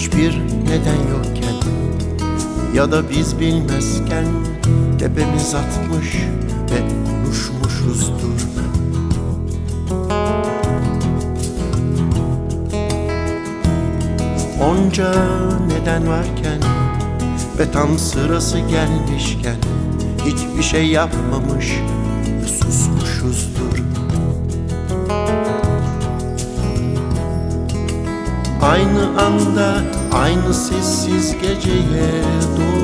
hiçbir neden yokken Ya da biz bilmezken tepemiz atmış ve konuşmuşuzdur. Onca neden varken ve tam sırası gelmişken Hiçbir şey yapmamış Aynı anda aynı sessiz geceye doğru